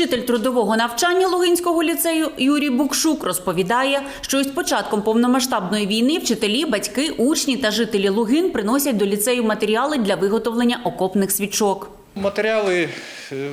Вчитель трудового навчання Лугинського ліцею Юрій Букшук розповідає, що із початком повномасштабної війни вчителі, батьки, учні та жителі Лугин приносять до ліцею матеріали для виготовлення окопних свічок. Матеріали е,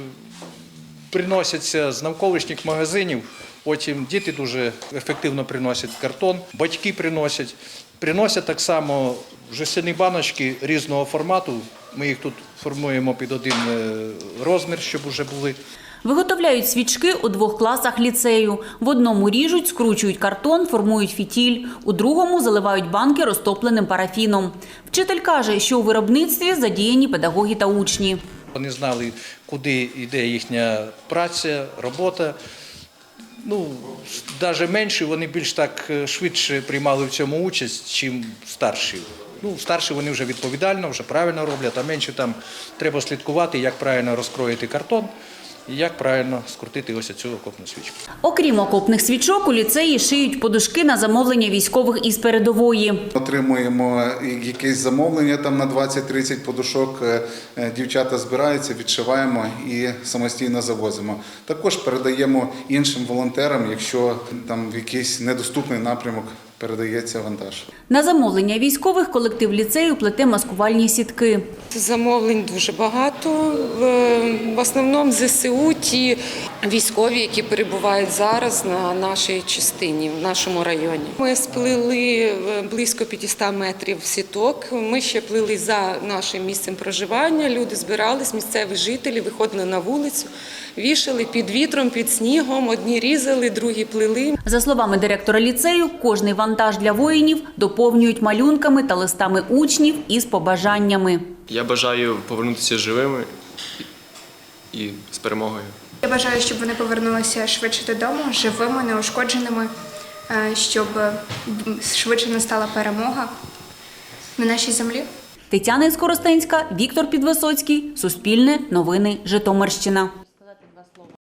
приносяться з навколишніх магазинів. Потім діти дуже ефективно приносять картон, батьки приносять. Приносять так само жестяні баночки різного формату. Ми їх тут формуємо під один е, розмір, щоб вже були. Виготовляють свічки у двох класах ліцею. В одному ріжуть, скручують картон, формують фітіль, у другому заливають банки розтопленим парафіном. Вчитель каже, що у виробництві задіяні педагоги та учні. Вони знали, куди йде їхня праця, робота. Ну, навіть менші, вони більш так е, швидше приймали в цьому участь, чим старші. Ну, старші вони вже відповідально, вже правильно роблять, а менші там треба слідкувати, як правильно розкроїти картон і як правильно скрутити ось цю окопну свічку. Окрім окопних свічок, у ліцеї шиють подушки на замовлення військових із передової. Отримуємо якесь замовлення там на 20-30 подушок. е, е, Дівчата збираються, відшиваємо і самостійно завозимо. Також передаємо іншим волонтерам, якщо там в якийсь недоступний напрямок передається вантаж. На замовлення військових колектив ліцею плете маскувальні сітки. Замовлень дуже багато. В- основному ЗСУ ті військові, які перебувають зараз на нашій частині, в нашому районі. Ми сплили е, близько 500 метрів сіток. Ми ще плили за нашим місцем проживання. Люди збирались, місцеві жителі виходили на вулицю, вішали під вітром, під снігом. Одні різали, другі плили. За словами директора ліцею, кожний вантаж для воїнів доповнюють малюнками та листами учнів із побажаннями. Я бажаю повернутися живими і, і з перемогою. Я бажаю, щоб вони повернулися швидше додому, живими, неушкодженими, е, щоб швидше настала перемога на нашій землі. Тетяна Скоростенська, Віктор Підвисоцький, Суспільне, Новини, Житомирщина.